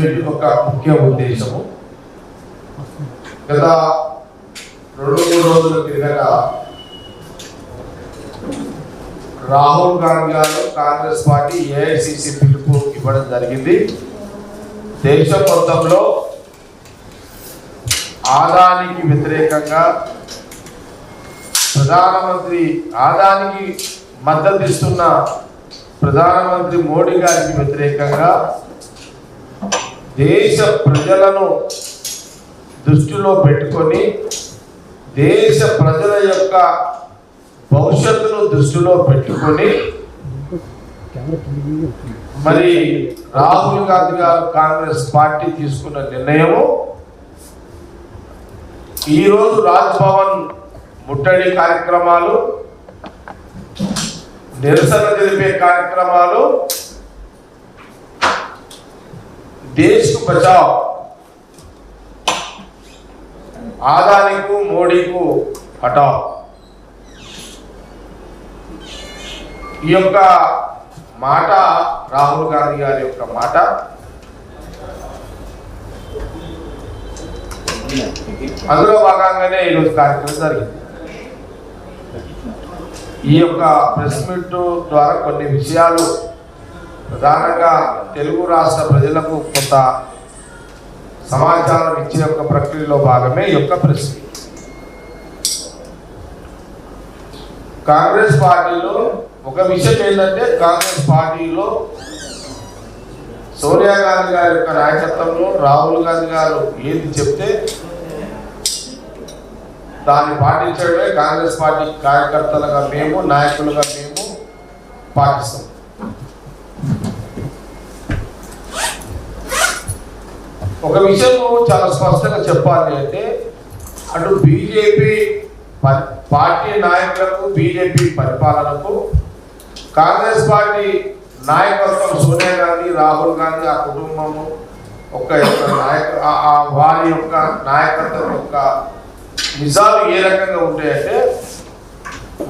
Meet యొక్క ముఖ్య ఉద్దేశము. గత రెండు మూడు రోజుల క్రిందట రాహుల్ గాంధీ గారు కాంగ్రెస్ పార్టీ ఏఐసిసి పిలుపు ఇవ్వడం జరిగింది. దేశం మొత్తంలో ఆదానికి వ్యతిరేకంగా ప్రధానమంత్రి ఆదానికి మద్దతు ఇస్తున్న ప్రధానమంత్రి మోడీ గారికి వ్యతిరేకంగా దేశ ప్రజలను దృష్టిలో పెట్టుకొని దేశ ప్రజల యొక్క భవిష్యత్తును దృష్టిలో పెట్టుకొని మరి రాహుల్ గాంధీ గారు కాంగ్రెస్ పార్టీ తీసుకున్న నిర్ణయము ఈరోజు రాజ్భవన్ ముట్టడి కార్యక్రమాలు నిరసన తెలిపే కార్యక్రమాలు దేశ్ బచావ్ ఆదానికు మోడీకు హటావ్ ఈ యొక్క మాట రాహుల్ గాంధీ గారి యొక్క మాట. అందులో భాగంగానే ఈరోజు కార్యక్రమం జరిగింది. ఈ యొక్క ప్రెస్ మీట్ ద్వారా కొన్ని విషయాలు ప్రధానంగా తెలుగు రాష్ట్ర ప్రజలకు కొంత సమాచారం ఇచ్చే యొక్క ప్రక్రియలో భాగమే ఈ యొక్క ప్రశ్న. కాంగ్రెస్ పార్టీలో ఒక విషయం ఏంటంటే కాంగ్రెస్ పార్టీలో సోనియా గాంధీ గారి యొక్క నాయకత్వంలో రాహుల్ గాంధీ గారు ఏది చెప్తే దాన్ని పాటించడమే కాంగ్రెస్ పార్టీ కార్యకర్తలుగా మేము నాయకులుగా మేము పాటిస్తాం. ఒక విషయం చాలా స్పష్టంగా చెప్పాలి అంటే అటు బీజేపీ పార్టీ నాయకులకు బీజేపీ పరిపాలనకు కాంగ్రెస్ పార్టీ నాయకత్వం సోనియా గాంధీ రాహుల్ గాంధీ ఆ కుటుంబము ఒక నాయక ఆ- వారి యొక్క నాయకత్వం యొక్క నిజాలు ఏ రకంగా ఉంటాయంటే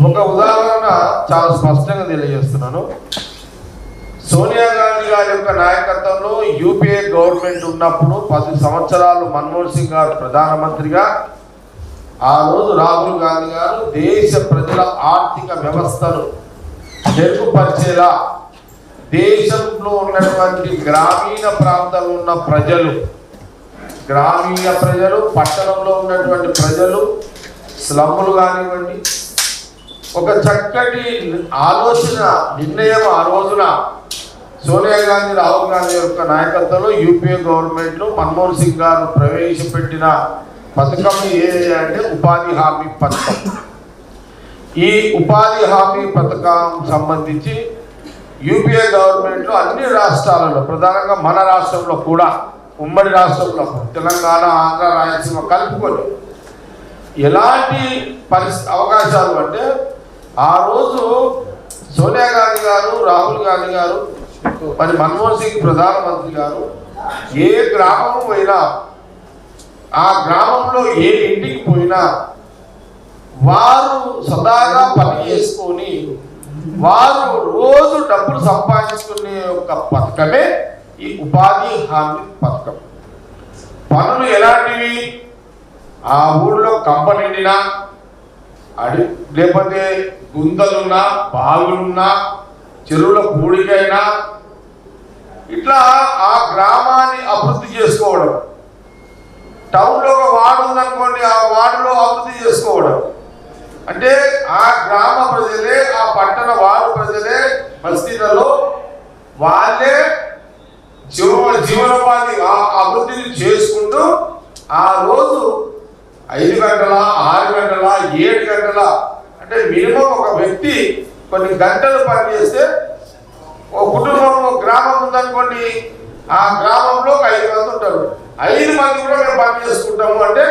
ఒక ఉదాహరణ చాలా స్పష్టంగా తెలియజేస్తున్నాను. సోనియా గాంధీ గారి యొక్క నాయకత్వంలో యూపీఏ గవర్నమెంట్ ఉన్నప్పుడు పది సంవత్సరాలు మన్మోహన్ సింగ్ గారు ప్రధానమంత్రిగా ఆ రోజు రాహుల్ గాంధీ గారు దేశ ప్రజల ఆర్థిక వ్యవస్థను మెరుగుపరిచేలా దేశంలో ఉన్నటువంటి గ్రామీణ ప్రాంతంలో ఉన్న ప్రజలు గ్రామీణ ప్రజలు పట్టణంలో ఉన్నటువంటి ప్రజలు స్లమ్ములు కానివ్వండి ఒక చక్కటి ఆలోచన నిర్ణయం ఆ రోజున సోనియా గాంధీ రాహుల్ గాంధీ యొక్క నాయకత్వంలో యూపీఏ గవర్నమెంట్లో మన్మోహన్ సింగ్ గారు ప్రవేశపెట్టిన పథకం ఏది అంటే ఉపాధి హామీ పథకం. ఈ ఉపాధి హామీ పథకం సంబంధించి యూపీఏ గవర్నమెంట్లో అన్ని రాష్ట్రాలలో ప్రధానంగా మన రాష్ట్రంలో కూడా ఉమ్మడి రాష్ట్రంలో తెలంగాణ ఆంధ్ర రాయలసీమ కలుపుకొని ఎలాంటి పరిస్థితి అవకాశాలు అంటే ఆ రోజు సోనియా గాంధీ గారు రాహుల్ గాంధీ గారు మరి మన్మోహన్ సింగ్ ప్రధానమంత్రి గారు ఏ గ్రామం పోయినా ఆ గ్రామంలో ఏ ఇంటికి పోయినా వారు సదాగా పని చేసుకొని వారు రోజు డబ్బులు సంపాదించుకునే ఒక పథకమే ఈ ఉపాధి హామీ పథకం. పనులు ఎలాంటివి? ఆ ఊళ్ళో కంపెనీనా అడి లేకపోతే గుంతలున్నా బావులున్నా చెరువుల కూడికైనా ఇట్లా ఆ గ్రామాన్ని అభివృద్ధి చేసుకోవడం. టౌన్లో ఒక వార్డు ఉందనుకోండి ఆ వార్డులో అభివృద్ధి చేసుకోవడం. అంటే ఆ గ్రామ ప్రజలే ఆ పట్టణ వార్డు ప్రజలే బస్తీలలో వాళ్ళే జీవ జీవనోపాధి అభివృద్ధిని చేసుకుంటూ ఆ రోజు ఐదు గంటల ఆరు గంటల ఏడు గంటల అంటే మినిమం ఒక వ్యక్తి కొన్ని గంటలు పనిచేస్తే ఒక కుటుంబం ఒక గ్రామం ఉందనుకోండి ఆ గ్రామంలో ఒక ఐదు మంది ఉంటారు. ఐదు మంది కూడా మేము పని చేసుకుంటాము అంటే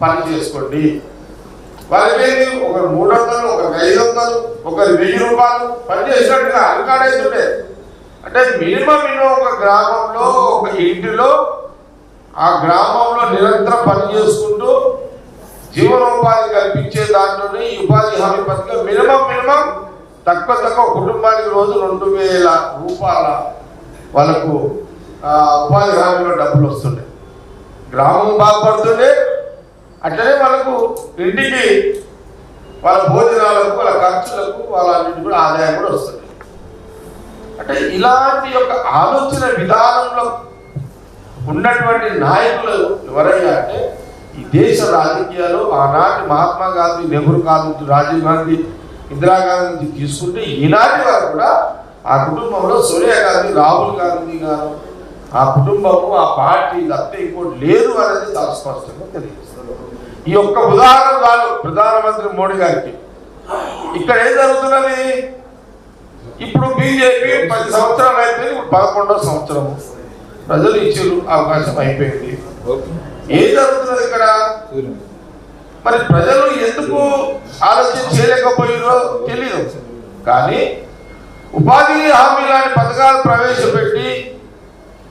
పని చేసుకోండి. వాళ్ళకి ఒక మూడు వందలు ఒక ఐదు వందలు ఒక వెయ్యి రూపాయలు పని చేసినట్టుగా అలకాడైతుండే అంటే మినిమం మినిమం ఒక గ్రామంలో ఒక ఇంటిలో ఆ గ్రామంలో నిరంతరం పని చేసుకుంటూ జీవనోపాధి కల్పించే దాంట్లోనే ఈ ఉపాధి హామీ పథకం మినిమం మినిమం తక్కువ తక్కువ కుటుంబానికి రోజు రెండు వేల రూపాయల వాళ్ళకు ఉపాధి హామీలో డబ్బులు వస్తుండే. గ్రామం బాగుపడుతుండే అట్లనే వాళ్ళకు ఇంటికి వాళ్ళ భోజనాలకు వాళ్ళ ఖర్చులకు వాళ్ళన్నింటి కూడా ఆదాయం కూడా వస్తుంది అంటే ఇలాంటి యొక్క ఆలోచన విధానంలో ఉన్నటువంటి నాయకులు ఎవరయ్యా అంటే ఈ దేశ రాజకీయాలు ఆనాటి మహాత్మా గాంధీ నెహ్రూ కాదు రాజీవ్ గాంధీ ఇందిరాగాంధీ తీసుకుంటే ఈనాటి వరకు కూడా ఆ కుటుంబంలో సోనియా గాంధీ రాహుల్ గాంధీ గారు ఆ కుటుంబము ఆ పార్టీ తప్పితే ఇంకోటి లేదు అనేది చాలా స్పష్టంగా తెలియజేస్తుంది ఈ యొక్క ఉదాహరణ చాలు ప్రధానమంత్రి మోడీ గారికి. ఇక్కడ ఏం జరుగుతున్నది? ఇప్పుడు బీజేపీ పది సంవత్సరాలు అయిపోయింది ఇప్పుడు పదకొండో సంవత్సరము. ప్రజలు ఇచ్చారు అవకాశం అయిపోయింది. ఏం జరుగుతున్నది ఇక్కడ? మరి ప్రజలు ఎందుకు ఆలోచన చేయలేకపోయారో తెలియదు కానీ ఉపాధి హామీ లాంటి పథకాలు ప్రవేశపెట్టి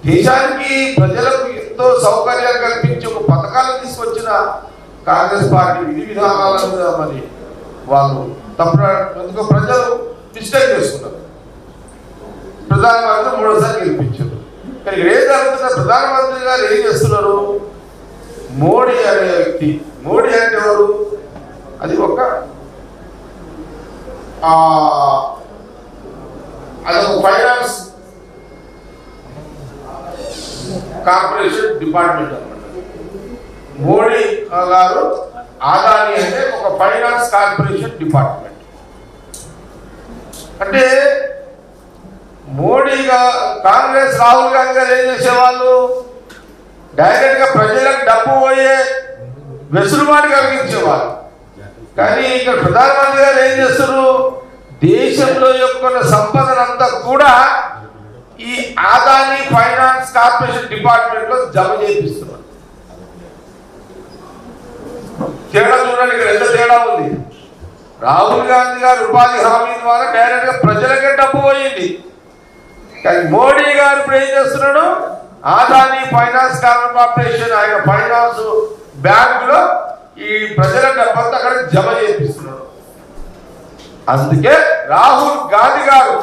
దేశానికి ప్రజలకు ఎంతో సౌకర్యాలు కల్పించి ఒక పథకాలు తీసుకొచ్చిన కాంగ్రెస్ పార్టీ విధి విధానాల మీద మరి వాళ్ళు తప్పు ప్రజలు మిస్టేక్ చేసుకున్నారు ప్రధానమంత్రి మూడోసారి గెలిపించారు. కానీ ఇక్కడ ఏం జరుగుతుందో ప్రధానమంత్రి గారు ఏం చేస్తున్నారు? మోడీ అనే వ్యక్తి. మోడీ అంటే ఎవరు? అది ఒక అది అదొక ఫైనాన్స్ కార్పొరేషన్ డిపార్ట్మెంట్ అనమాట మోడీ గారు ఆదాని అంటే ఒక ఫైనాన్స్ కార్పొరేషన్ డిపార్ట్మెంట్. అంటే మోడీగా కాంగ్రెస్ రాహుల్ గాంధీ గారు ఏం చేసేవాళ్ళు? డైరెక్ట్గా ప్రజలకు డబ్బు పోయే వెసులుబాటు కలిగించేవారు. కానీ ఇక్కడ ప్రధానమంత్రి గారు ఏం చేస్తారు దేశంలో యొక్క సంపదనంతా కూడా ఈ ఆదాని ఫైనాన్స్ కార్పొరేషన్ డిపార్ట్మెంట్లో జమ చేపిస్తున్నారు. తేడా చూడండి ఇక్కడ ఎంత తేడా ఉంది. రాహుల్ గాంధీ గారు ఉపాధి హామీ ద్వారా డైరెక్ట్గా ప్రజలకే డబ్బు పోయింది. కానీ మోడీ గారు ఇప్పుడు ఏం చేస్తున్నాడు? ఆదాని ఫైనాన్స్ కార్పొరేషన్ ఆయన ఫైనాన్స్ బ్యాంకులో ఈ ప్రజల డబ్బంతా అక్కడ జమ చేపిస్తున్నారు. అందుకే రాహుల్ గాంధీ గారు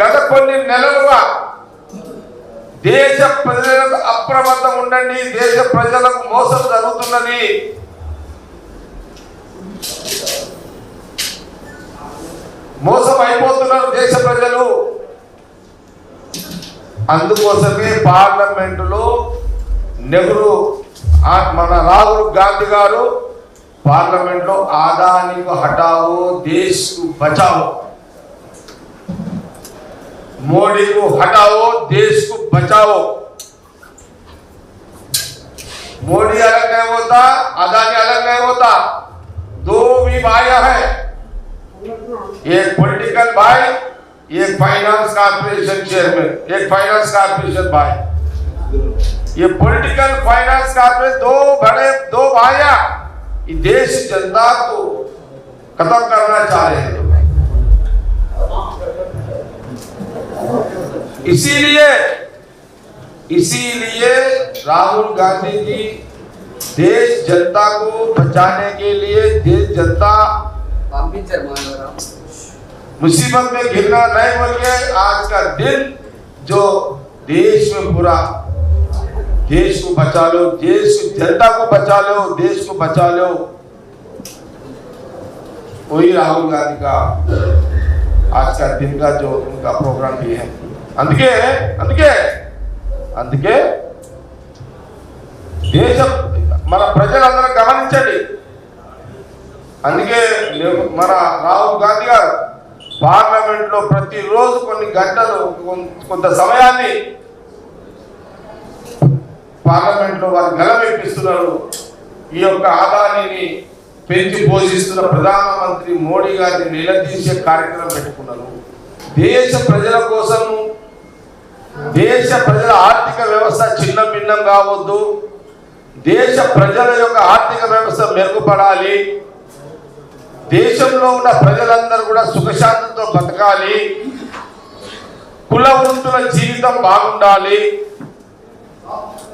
గత కొన్ని నెలలుగా దేశ ప్రజలకు అప్రమత్తం ఉండండి దేశ ప్రజలకు మోసం జరుగుతున్నది. మోసం అయిపోతున్నారు దేశ ప్రజలు. అందుకోసమే పార్లమెంటులో నెహ్రూ ఆ- మన రాహుల్ గాంధీ గారు పార్లమెంట్లో ఆదాని को हटाओ देश को बचाओ मोदी को हटाओ देश को बचाओ मोदी अलग नहीं होता अदानी अलग नहीं होता दो भी भाइया है एक पॉलिटिकल भाई ये फाइनेंस कॉर्पोरेशन चेयरमैन एक फाइनेंस कॉर्पोरेशन भाई। ये पॉलिटिकल फाइनेंस कॉर्पोरेशन दो बड़े दो भाइया। देश जनता को खत्म करना चाह रहे हैं। इसीलिए इसीलिए राहुल गांधी जी देश जनता को बचाने के लिए देश जनता मुसीबत में गिरना नहीं बोल के आज का दिन जो देश में पूरा देश को बचा लो देश की जनता को बचा लो देश को बचा लो वही राहुल गांधी का आज का दिन का जो उनका प्रोग्राम भी है అందుకే అందుకే అందుకే దేశం మన ప్రజలందరూ గమనించండి అందుకే నేను- మన రాహుల్ గాంధీ గారు పార్లమెంట్లో ప్రతిరోజు కొన్ని గంటలు కొంత సమయాన్ని పార్లమెంట్లో వారు గలమెప్పిస్తున్నారు ఈ యొక్క ఆదాయాన్ని పెంచి పోషిస్తున్న ప్రధానమంత్రి మోడీ గారిని నిలదీసే కార్యక్రమం పెట్టుకున్నారు. దేశ ప్రజల కోసము దేశ ప్రజల ఆర్థిక వ్యవస్థ చిన్న భిన్నం కావద్దు దేశ ప్రజల యొక్క ఆర్థిక వ్యవస్థ మెరుగుపడాలి. దేశంలో ఉన్న ప్రజలందరూ కూడా సుఖశాంతితో బతకాలి. కుల వృత్తుల జీవితం బాగుండాలి.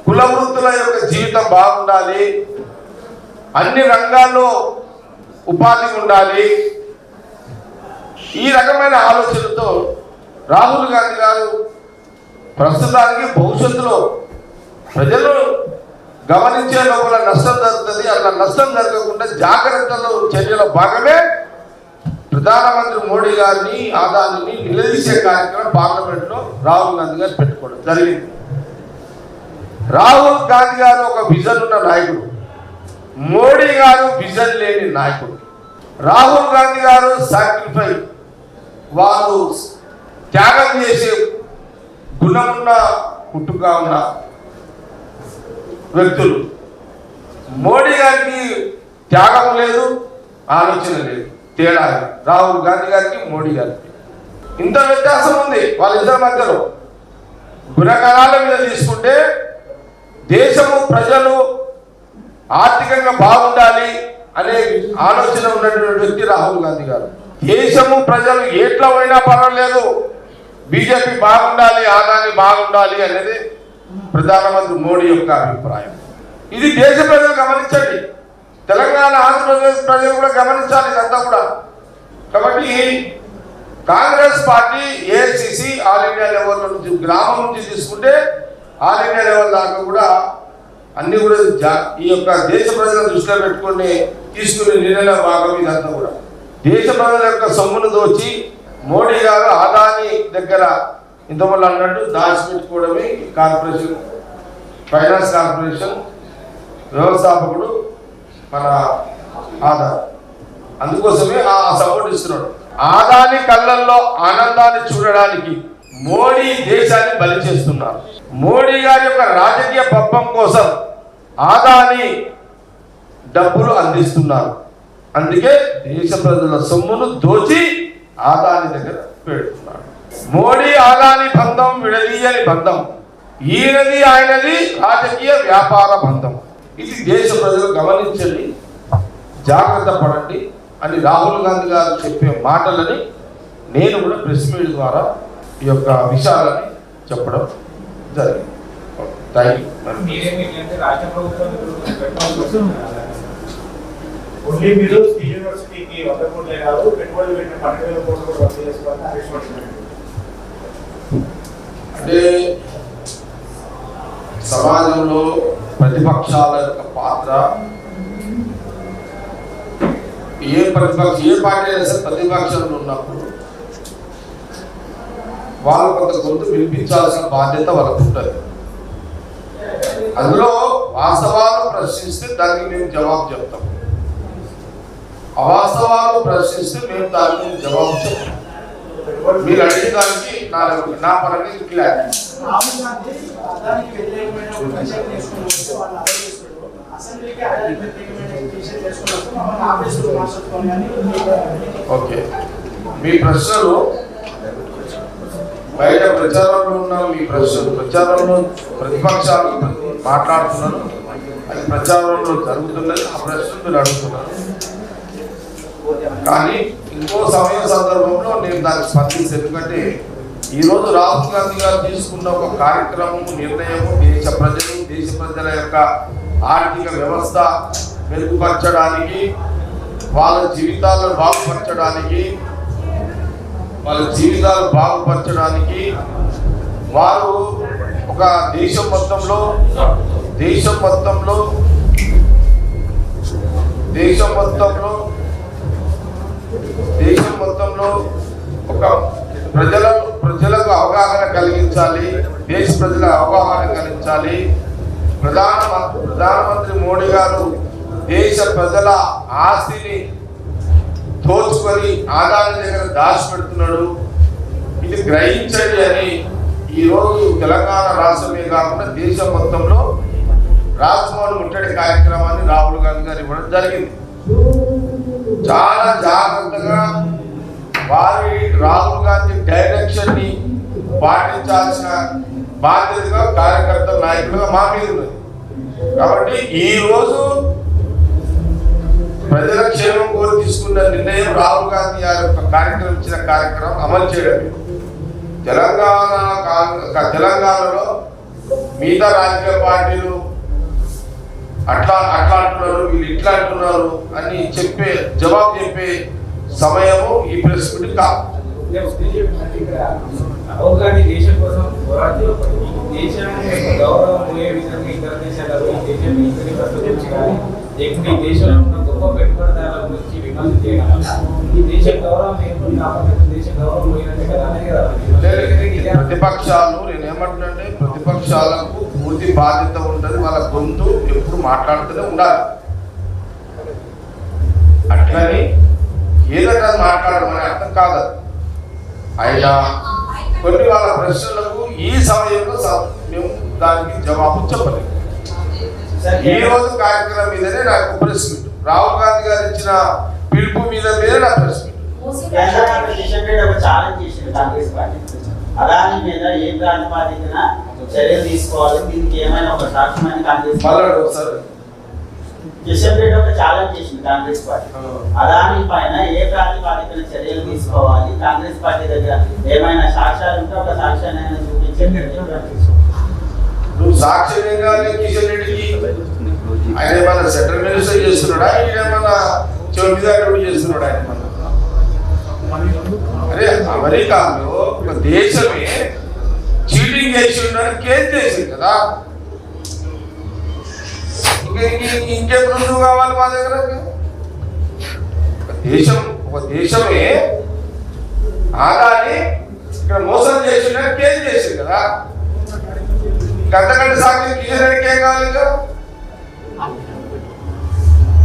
కుల వృత్తుల యొక్క జీవితం బాగుండాలి. అన్ని రంగాల్లో ఉపాధి ఉండాలి. ఈ రకమైన ఆలోచనతో రాహుల్ గాంధీ గారు ప్రస్తుతానికి భవిష్యత్తులో ప్రజలు గమనించే లోపల నష్టం జరుగుతుంది. అట్లా నష్టం జరగకుండా జాగ్రత్తలో చర్యల భాగమే ప్రధానమంత్రి మోడీ గారిని ఆదాన్ని నిలదీసే కార్యక్రమం పార్లమెంట్లో రాహుల్ గాంధీ గారు పెట్టుకోవడం జరిగింది. రాహుల్ గాంధీ గారు ఒక విజన్ ఉన్న నాయకుడు. మోడీ గారు విజన్ లేని నాయకుడు. రాహుల్ గాంధీ గారు సాక్రిఫై వారు త్యాగం చేసే గుణమున్న పుట్టుగా ఉన్న వ్యక్తులు. మోడీ గారికి త్యాగం లేదు ఆలోచన లేదు. తేడా రాహుల్ గాంధీ గారికి మోడీ గారికి. ఇంత వ్యత్యాసం ఉంది వాళ్ళిద్దరి మధ్యలో. గుణకరాల మీద తీసుకుంటే దేశము ప్రజలు ఆర్థికంగా బాగుండాలి అనే ఆలోచన ఉన్నటువంటి వ్యక్తి రాహుల్ గాంధీ గారు. దేశము ప్రజలు ఎట్లా పోయినా పర్వాలేదు. బీజేపీ బాగుండాలి ఆదాని బాగుండాలి అనేది ప్రధానమంత్రి మోడీ యొక్క అభిప్రాయం. ఇది దేశ ప్రజలు గమనించండి. తెలంగాణ ఆంధ్రప్రదేశ్ ప్రజలు కూడా గమనించాలి ఇదంతా కూడా. కాబట్టి Congress party AICC all India level నుంచి గ్రామం నుంచి తీసుకుంటే ఆల్ ఇండియా లెవెల్ దాకా కూడా అన్ని కూడా జా- ఈ యొక్క దేశ ప్రజలను దృష్టిలో పెట్టుకొని తీసుకునే నిర్ణయ భాగం ఇదంతా కూడా. దేశ ప్రజల యొక్క సొమ్మును దోచి మోడీ గారు ఆదాని దగ్గర ఇంతమంది అన్నట్టు దాచిపెట్టుకోవడమే కార్పొరేషన్ ఫైనాన్స్ కార్పొరేషన్ వ్యవస్థాపకుడు మన ఆధార్. అందుకోసమే ఆ సపోర్ట్ ఇస్తున్నాడు. ఆదాని కళ్ళల్లో ఆనందాన్ని చూడడానికి మోడీ దేశాన్ని బలి చేస్తున్నారు. మోడీ గారి యొక్క రాజకీయ పబ్బం కోసం ఆదాని డబ్బులు అందిస్తున్నారు. అందుకే దేశ ప్రజల సొమ్మును దోచి ఆదాని దగ్గర పెడుతున్నారు. మోడీ ఆదాని బంధం విడదీయని బంధం. ఈయనది ఆయనది రాజకీయ వ్యాపార బంధం. ఇది దేశ ప్రజలు గమనించండి జాగ్రత్త పడండి అని రాహుల్ గాంధీ గారు చెప్పే మాటలని నేను కూడా ప్రెస్ మీట్ ద్వారా ఈ యొక్క విషయాలని చెప్పడం జరిగింది. ఓన్లీ మీరు యూనివర్సిటీకి వంద కోట్లే కాదు పెట్టుబడి పెట్టిన పన్నెండు వేల కోట్లు కూడా చేసుకోవాలని అంటే సమాజంలో ప్రతిపక్షాల యొక్క పాత్ర ఏ ప్రతిపక్ష ఏ పార్టీ అయినా సరే ప్రతిపక్షంలో ఉన్నప్పుడు వాళ్ళు కొంత గొంతు వినిపించాల్సిన బాధ్యత వాళ్ళకు ఉంటుంది. అందులో వాస్తవాలు ప్రశ్నిస్తే దానికి మేము జవాబు చెప్తాం అవాస్తవాలు ప్రశ్నిస్తే మేము దానికి జవాబు చెప్తాం. మీరు అడిగిన దానికి నా పరంగా క్లియర్ ఓకే. మీ ప్రశ్నలు బయట ప్రచారంలో ఉన్న మీ ప్రశ్నలు ప్రచారంలో ప్రతిపక్షాలు మాట్లాడుతున్నాను అది ప్రచారంలో జరుగుతున్నది. ఆ ప్రశ్నలు మీరు అడుగుతున్నారు. కానీ ఇంకో సమయ సందర్భంలో నేను దానికి స్పందించి ఎందుకంటే ఈరోజు రాహుల్ గాంధీ గారు తీసుకున్న ఒక కార్యక్రమం నిర్ణయం దేశ ప్రజలు దేశ ప్రజల యొక్క ఆర్థిక వ్యవస్థ మెరుగుపరచడానికి వాళ్ళ జీవితాలను బాగుపరచడానికి వాళ్ళ జీవితాలు బాగుపరచడానికి వారు ఒక దేశం మొత్తంలో దేశం మొత్తంలో దేశం మొత్తంలో దేశం మొత్తంలో ఒక ప్రజల ప్రజలకు అవగాహన కలిగించాలి దేశ ప్రజలకు అవగాహన కలిగించాలి ప్రధాన ప్రధానమంత్రి మోడీ గారు దేశ ప్రజల ఆస్తిని దోచుకొని ఆదాయం దగ్గర దాచిపెడుతున్నాడు. ఇది గ్రహించండి అని ఈరోజు తెలంగాణ రాష్ట్రమే కాకుండా దేశం మొత్తంలో రాజ్భవన్ ముట్టడి కార్యక్రమాన్ని రాహుల్ గాంధీ గారు ఇవ్వడం జరిగింది. చాలా జాగ్రత్తగా వారి రాహుల్ గాంధీ డైరెక్షన్ని పాటించాల్సిన బాధ్యతగా కార్యకర్త నాయకులుగా మా మీద ఉన్నది. కాబట్టి ఈ రోజు ప్రజల క్షేమం కోరి తీసుకున్న నిర్ణయం రాహుల్ గాంధీ గారి యొక్క కార్యక్రమం ఇచ్చిన కార్యక్రమం అమలు చేయడం. తెలంగాణ తెలంగాణలో మిగతా రాజకీయ పార్టీలు అట్లా అట్లా అంటున్నారు వీళ్ళు ఇట్లా అంటున్నారు అని చెప్పే జవాబు చెప్పే సమయము ఈ ప్రెస్ మీట్ కాదు గాంధీ దేశం కోసం ఈ దేశాన్ని గౌరవం పోయే విధంగా ఇతర దేశాలలో దేశం లేకుంటే ఈ దేశంలో ఉన్న గొప్ప పెట్టుబడిదారుల గురించి విమర్శ ఈ దేశ గౌరవం ఏంటి కాబట్టి దేశ గౌరవం పోయినట్టే కదా అనే ప్రతిపక్షాలు నేను ఏమంటున్నానంటే ప్రతిపక్షాలకు పూర్తి బాధ్యత ఉంటుంది. వాళ్ళ గొంతు ఎప్పుడు మాట్లాడుతూనే ఉండాలి. అట్లని ఏదైనా మాట్లాడమని అర్థం కాదు. అయినా కొన్ని వాళ్ళ ప్రశ్నలకు ఈ సమయంలో మేము దానికి జవాబు చెప్పలేదు ఈ రోజు కార్యక్రమం మీదనే నాకు ప్రెస్ మీట్ రాహుల్ గాంధీ గారు ఇచ్చిన పిలుపు మీద మీదే నా ప్రెస్ మీట్ కాంగ్రెస్ అదాని మీద ఏ ప్రాతిపాదికన చర్యలు తీసుకోవాలి? దీనికి ఏమైనా ఒక సాక్ష్యమైన కాంగ్రెస్ మళ్ళీ ఒకసారి కిషన్ రెడ్డి ఒక ఛాలెంజ్ చేసింది కాంగ్రెస్ పార్టీ. అదాని పైన ఏ ప్రాతిపాదికన చర్యలు తీసుకోవాలి. కాంగ్రెస్ పార్టీ దగ్గర ఏమైనా సాక్ష్యాలు ఉంటే ఒక సాక్ష్యాన్ని అయినా చూపించండి. నువ్వు సాక్ష్యం కావాలి కిషన్ రెడ్డికి ఆయన ఏమన్నా సెంట్రల్ మినిస్టర్ చేస్తున్నాడా? ఆయన ఏమన్నా చౌకీదారు చేస్తున్నాడా ఆయన ఏమన్నా? అరే అమెరికాలో ఒక దేశమే చీటింగ్ చేసి ఉన్నాడు కేసు చేసింది కదా. ఇంకెప్పుడు నువ్వు ఇంకేం కావాలి మా దగ్గర? ఒక దేశం ఒక దేశమే ఆదాన్ని ఇక్కడ మోసం చేసిన కేసు చేసింది కదా. గంట సాక్షి కిషన్ రెడ్డికి ఏం కావాలి ఇంకా?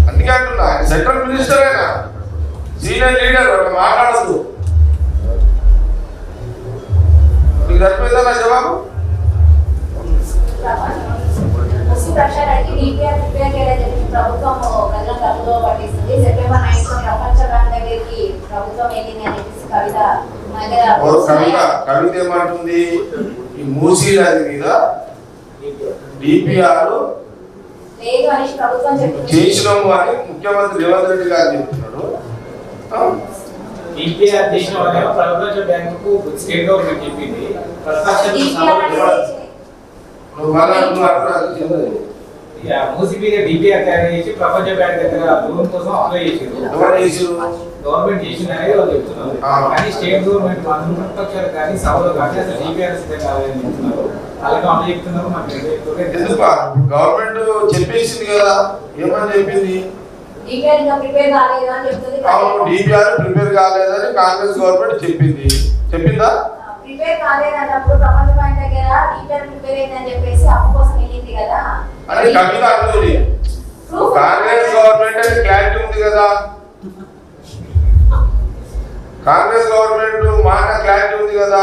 అందుకే అంటున్నా ఆయన సెంట్రల్ మినిస్టర్ అయినా సీనియర్ లీడర్ అక్కడ మాట్లాడద్దు. నీకు సరిపోయిందా నా జవాబు? ప్రచారానికి డిపిఆర్ ప్రిపేర్ చెప్పి ప్రభుత్వం కళ్ళం తప్పుదో పట్టిస్తుంది. సెప్టెంబర్ నైన్త్ ప్రపంచ బ్యాంక్ దగ్గరికి ప్రభుత్వం వెళ్ళింది అని చెప్పేసి కవిత ఏమంటుంది? ఈ మూసీ నది మీద డిపిఆర్ చేసినాము అని ముఖ్యమంత్రి రేవంత్ రెడ్డి గారు చెప్తున్నాడు. దేశం వల్ల ప్రపంచ బ్యాంకు స్టేట్ గవర్నమెంట్ చెప్పింది. డిపిఆర్ అనేది నువ్వు మళ్ళా నువ్వు అంటున్నావు, చెందదు. మూసి మీద డిపిఆర్ తయారు చేసి ప్రపంచ బ్యాంక్ దగ్గర లోన్ కోసం అప్లై చేసింది గవర్నమెంట్ చేసింది అనేది వాళ్ళు చెప్తున్నారు. కానీ స్టేట్ గవర్నమెంట్ మాత్రం ప్రతిపక్షాలు కానీ సభలో కానీ అసలు డిపిఆర్ సిద్ధం కావాలని చెప్తున్నారు. అలాగే అమలు చెప్తున్నారు గవర్నమెంట్ చెప్పేసింది కదా. ఏమని చెప్పింది? డిపిఆర్ ప్రిపేర్ కాలేదని కాంగ్రెస్ గవర్నమెంట్ చెప్పింది. చెప్పిందా? ప్రిపేర్ కాలేదన్నప్పుడు ప్రపంచ బ్యాంక్ దగ్గర డిపిఆర్ ప్రిపేర్ అయిందని చెప్పేసి అప్పు కోసం వెళ్ళింది కదా. అని కవిత అంటుంది కాంగ్రెస్ గవర్నమెంట్ అని క్లారిటీ ఉంది కదా. కాంగ్రెస్ గవర్నమెంట్ మాట క్లారిటీ ఉంది కదా.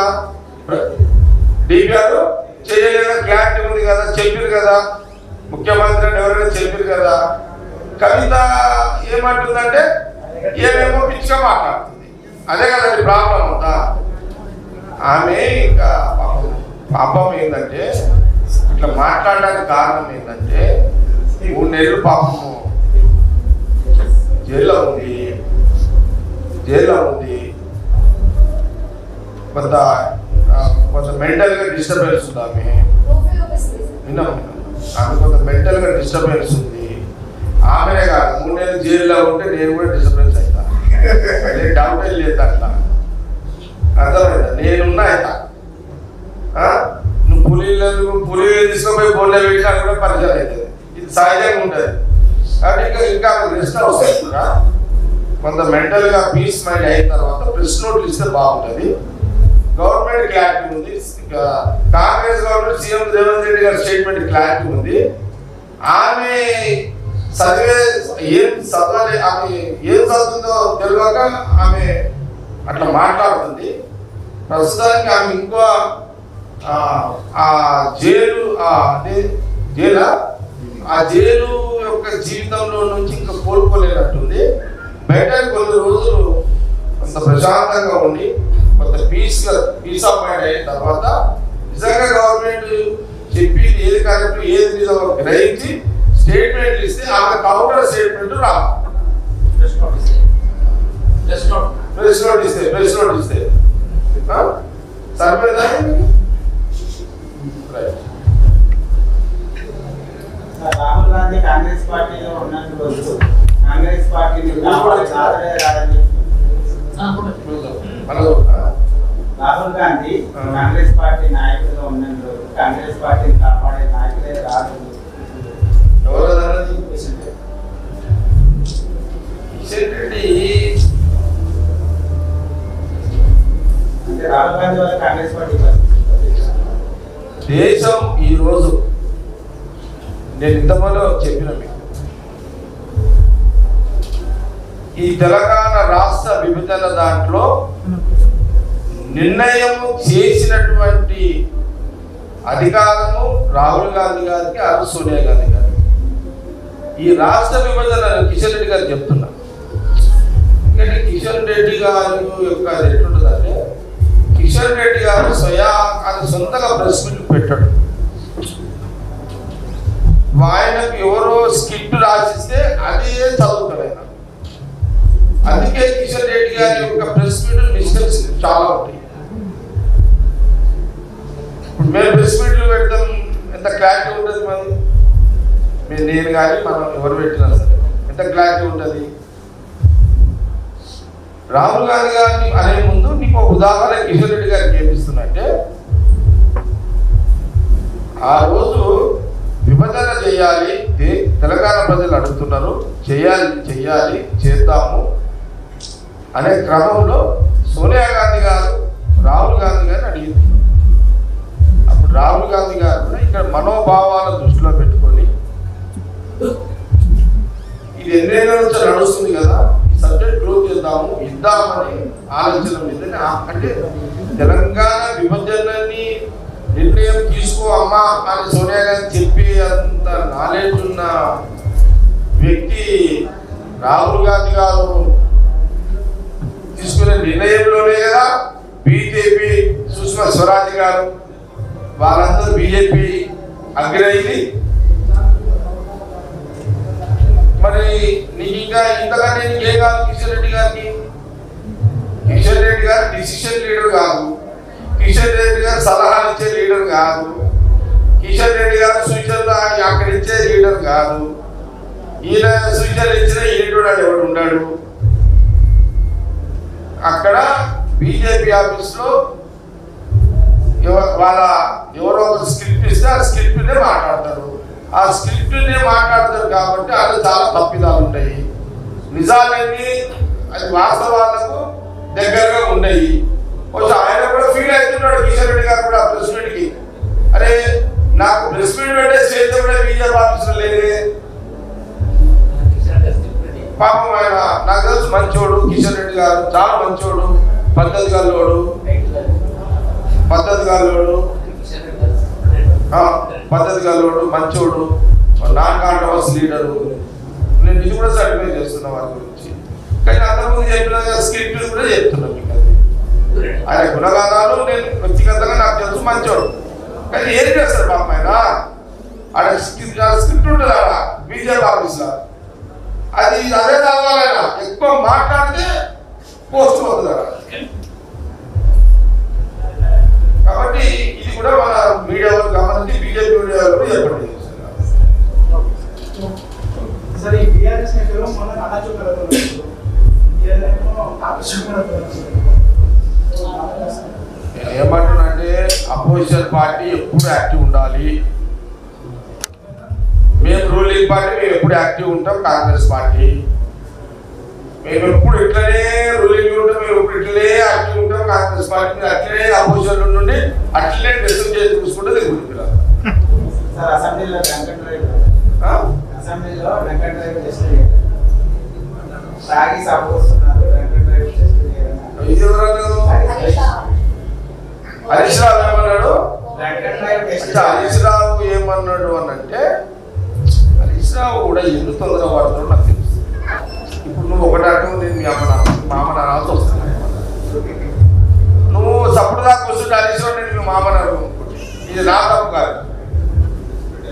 డిపిఆర్ చేయలేదని క్లారిటీ ఉంది కదా. చెప్పారు కదా. ముఖ్యమంత్రి ఎవరైనా చెప్పారు కదా. కవిత ఏమంటుందంటే ఏమేమో పిచ్చిగా మాట్లాడుతుంది అదే కదండి ప్రాబ్లం అంతా ఆమె ఇంకా పాపం పాపం ఏంటంటే ఇట్లా మాట్లాడడానికి కారణం ఏంటంటే మూడు నెలలు పాపము జైల్లో ఉంది జైల్లో ఉంది కొంత కొంచెం మెంటల్గా డిస్టర్బెన్స్ ఉంది ఆమె. విన్నాం ఆమె కొంత మెంటల్గా డిస్టర్బెన్స్ ఉంది. ఆమెనే కాదు మూడు నెలలు జైల్లో ఉంటే నేను కూడా డిస్టర్బెన్స్ అవుతాను నేను డౌట్ లేదు అట్లా అర్థమైందా? నేనున్నా ఆయన నువ్వు పులిలను పులి తీసుకుపోయి బోర్డులో పెట్టినా కూడా పరిచయం అవుతుంది. ఇది సహజంగా ఉంటుంది. కాబట్టి ఇంకా ఇంకా రెస్ట్ అవసరం కొంత మెంటల్గా పీస్ మైండ్ అయిన తర్వాత ప్రెస్ నోట్లు ఇస్తే బాగుంటుంది. గవర్నమెంట్ క్లారిటీ ఉంది. కాంగ్రెస్ గవర్నమెంట్ సీఎం రేవంత్ రెడ్డి గారి స్టేట్మెంట్ క్లారిటీ ఉంది. ఆమె చదివే ఏం చదవాలి? ఆమె ఏం చదువుతుందో తెలియక ఆమె అట్లా మాట్లాడుతుంది. ప్రస్తుతానికి ఆమె ఇంకో ఆ, జైలు అంటే అదే జైలా? ఆ జైలు యొక్క జీవితంలో నుంచి ఇంకా కోలుకోలేనట్టుంది. బయట కొన్ని రోజులు కొంత ప్రశాంతంగా ఉండి కొంత పీస్ పీస్ ఆఫ్ మైండ్ అయిన తర్వాత నిజంగా గవర్నమెంట్ చెప్పి ఏది కరెక్ట్ ఏది నిజమో గ్రహించి స్టేట్మెంట్లు ఇస్తే ఆమె కౌంటర్ స్టేట్మెంట్ రా ప్రెస్ నోట్ ఇస్తే ప్రెస్ నోట్ ఇస్తే రైట్ రాహుల్ గాంధీ కాంగ్రెస్ పార్టీలో ఉన్నంత రోజులు కాంగ్రెస్ మనకు రాహుల్ గాంధీ. కాంగ్రెస్ పార్టీ నాయకుడిగా ఉన్న రోజు కాంగ్రెస్ పార్టీని కాపాడే నాయకుడే రాహుల్ ఎవరు అన్నది కిషన్ రెడ్డి దేశం ఈరోజు నేను ఇంతమంది చెప్పిన మీకు. ఈ తెలంగాణ రాష్ట్ర విభజన దాంట్లో నిర్ణయం చేసినటువంటి అధికారము రాహుల్ గాంధీ గారికి అరు సోనియా గాంధీ గారికి. ఈ రాష్ట్ర విభజన కిషన్ రెడ్డి గారు చెప్తున్నా. ఎందుకంటే కిషన్ రెడ్డి గారు యొక్క అది. కిషన్ రెడ్డి గారు స్వయా అది సొంతగా ప్రెస్ మీట్ పెట్టాడు. ఆయనకు ఎవరో స్క్రిప్ట్ రాసిస్తే అదే చదువుతాడు ఆయన. అందుకే కిషన్ రెడ్డి గారి యొక్క ప్రెస్ మీట్ మిస్టేక్స్ చాలా ఉంటాయి. ఇప్పుడు మేము ప్రెస్ మీట్లు పెడతాం ఎంత క్లారిటీ ఉంటుంది మరి? మీరు నేను కానీ మనం ఎవరు పెట్టినా సరే. ఎంత క్లారిటీ ఉంటుంది? రాహుల్ గాంధీ గారిని అనే ముందు నీకు ఒక ఉదాహరణ కిషన్ రెడ్డి గారికి ఏమిస్తున్నట్టే ఆ రోజు విభజన చేయాలి తెలంగాణ ప్రజలు అడుగుతున్నారు చేయాలి చేయాలి చేద్దాము అనే క్రమంలో సోనియా గాంధీ గారు రాహుల్ గాంధీ గారిని అడిగింది. అప్పుడు రాహుల్ గాంధీ గారు ఇక్కడ మనోభావాల దృష్టిలో పెట్టుకొని ఇది ఎన్నేళ్ళ నుంచి నడుస్తుంది కదా సబ్జెక్ట్ క్లోజ్ చేద్దాము ఇద్దామని ఆలోచన మీద అంటే తెలంగాణ విభజనని నిర్ణయం తీసుకో అమ్మా అని సోనియా గాంధీ చెప్పి అంత నాలెడ్జ్ ఉన్న వ్యక్తి రాహుల్ గాంధీ గారు తీసుకునే నిర్ణయంలోనే కదా బీజేపీ సుష్మా స్వరాజ్ గారు వాళ్ళందరూ బీజేపీ అగ్రయింది మరి నీకు ఇంకా ఇంతకంటే ఏం కాదు కిషన్ రెడ్డి గారికి? కిషన్ రెడ్డి గారు డిసిషన్ లీడర్ కాదు. కిషన్ రెడ్డి గారు సలహాలు ఇచ్చే లీడర్ కాదు. కిషన్ రెడ్డి గారు సూచనలు అక్కడ ఇచ్చే లీడర్ కాదు. ఈయన సూచనలు ఇచ్చిన ఈయన అని ఎవడు ఉన్నాడు అక్కడ బీజేపీ ఆఫీస్లో వాళ్ళ ఎవరో ఒక స్క్రిప్ట్ ఇస్తే ఆ స్క్రిప్ట్నే మాట్లాడతారు. ఆ స్క్రిప్ట్నే మాట్లాడతారు కాబట్టి అందులో చాలా తప్పిదాలు ఉంటాయి. నిజాలన్నీ అది వాస్తవాలకు దగ్గరగా ఉన్నాయి కొంచెం ఆయన కూడా ఫీల్ అవుతున్నాడు కిషన్ రెడ్డి గారు కూడా ప్రెస్ మీట్కి అరే నాకు ప్రెస్ మీట్ పెట్టే స్టేజ్ కూడా బీజేపీ ఆఫీసులో లేదే. పాపం ఆయన నాకు తెలుసు మంచోడు కిషన్ రెడ్డి గారు చాలా మంచోడు పద్ధతి గల్లోడు పద్ధతి గల్లోడు పద్ధతి గలవాడు మంచోడు నాన్ కాంట్రవర్స్ లీడరు. నేను ఇది కూడా సర్టిఫై చేస్తున్నా వారి గురించి. కానీ అంతకుముందు చెప్పిన స్క్రిప్ట్ కూడా చెప్తున్నా మీకు అది. ఆయన గుణగానాలు నేను వ్యక్తిగతంగా నాకు తెలుసు మంచోడు. కానీ ఏం చేస్తారు పాపం ఆయన ఆడ స్క్రిప్ట్ స్క్రిప్ట్ ఉంటుంది ఆడ బీజేపీ ఆఫీస్లో అది అదే చదవాలైనా ఎక్కువ మాట్లాడితే పోస్ట్ అవుతుంది కాబట్టి ఇది కూడా మన మీడియాలో గమనించి బీజేపీ మీడియాలో కూడా సరే ఈ బీఆర్ఎస్ నేతలు అపోజిషన్ పార్టీ ఎప్పుడు యాక్టివ్ ఉండాలి? మేము రూలింగ్ పార్టీ మేము ఎప్పుడు యాక్టివ్ ఉంటాం? కాంగ్రెస్ పార్టీ మేము ఎప్పుడు ఇట్లనే రూలింగ్ ఉంటాం మేము ఎప్పుడు ఇట్లనే యాక్టివ్ కాంగ్రెస్ పార్టీ అట్లనే అపోజిషన్ నుండి అట్లనే డిస్కస్ చేసి చూసుకుంటే దిగుతుంది సార్ అసెంబ్లీలో తాగి సపోస్తున్నారు హరీష్ రావు. ఏమన్నాడు? అంటే హరీష్ రావు ఏమన్నాడు అని అంటే హరీష్ రావు కూడా ఎందుకు తొందర పడుతున్నాడు నాకు తెలుసు. ఇప్పుడు నువ్వు ఒకటి అంటావు నేను మీ అమ్మ మా అమ్మ నాన్న వస్తాను నువ్వు సప్పుడు దాకా కూర్చుంటే హరీష్ నేను మీ మామ నాన్న ఇది నా తప్పు కాదు.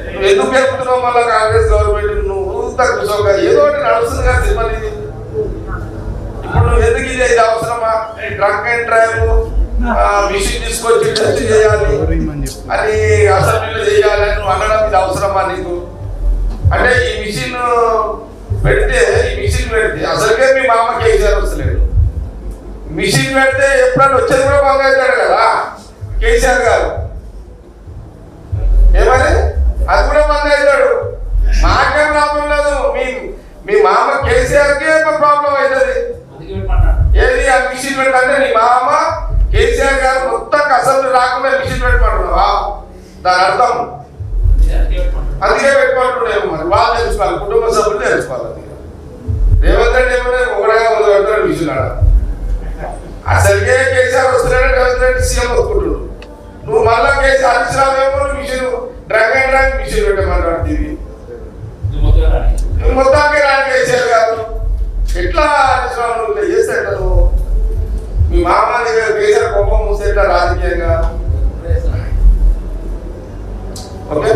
నువ్వు ఎందుకు పెరుగుతున్నావు మళ్ళీ కాంగ్రెస్ గవర్నమెంట్ నువ్వు తగ్గుతావు ఏదో ఒకటి నడుస్తుంది కదా సినిమాలు ఇది ఇప్పుడు నువ్వు ఎందుకు ఇది ఇది అవసరమా? డ్రంక్ అండ్ డ్రైవ్ మిషన్ తీసుకొచ్చి టెస్ట్ చేయాలి. అని అసెంబ్లీలో చేయాలి అని నువ్వు అనడం ఇది అవసరమా నీకు? అంటే ఈ మిషన్ పెడితే ఈ మిషన్ పెడితే అసలుకే మీ మామ కేసీఆర్ వస్తలేడు మిషన్ పెడితే ఎప్పుడన్నా వచ్చేది కూడా బంద్ అవుతాడు కదా? కేసీఆర్ గారు. ఏమని అది కూడా బంద్ అవుతాడు. మాకేం ప్రాబ్లం లేదు. మీ మీ మామ కేసీఆర్కి ప్రాబ్లం అవుతుంది. ఏది ఆ మిషన్ పెట్టంటే నీ మామ కేసీఆర్ గారు మొత్తం అసెంబ్లీ రాకుండా మిషన్ పెట్టమంటున్నావా దాని అర్థం? అందుకే పెట్టుకుంటున్నాము మరి. వాళ్ళు తెలుసుకోవాలి. కుటుంబ సభ్యులు తెలుసుకోవాలి అది రేవంత్ రెడ్డి ఏమన్నా ఒకటిగా మొదలు పెడతాడు మిషన్ ఆడ. అసలుకే కేసీఆర్ వస్తున్నాడు రేవంత్ రెడ్డి సీఎం వస్తుంటాడు నువ్వు మళ్ళా కేసీఆర్ ఏమో machine drunk and drunk machine పెట్టమంటాడు ఇది నువ్వు మొత్తానికి రాని కేసీఆర్ గారు. ఎట్లా నువ్వు ఇట్లా చేస్తే ఎట్లా నువ్వు? మీ మామ దగ్గర కేసీఆర్ కోపం మూస్తే ఎట్లా రాజకీయంగా? ఓకే?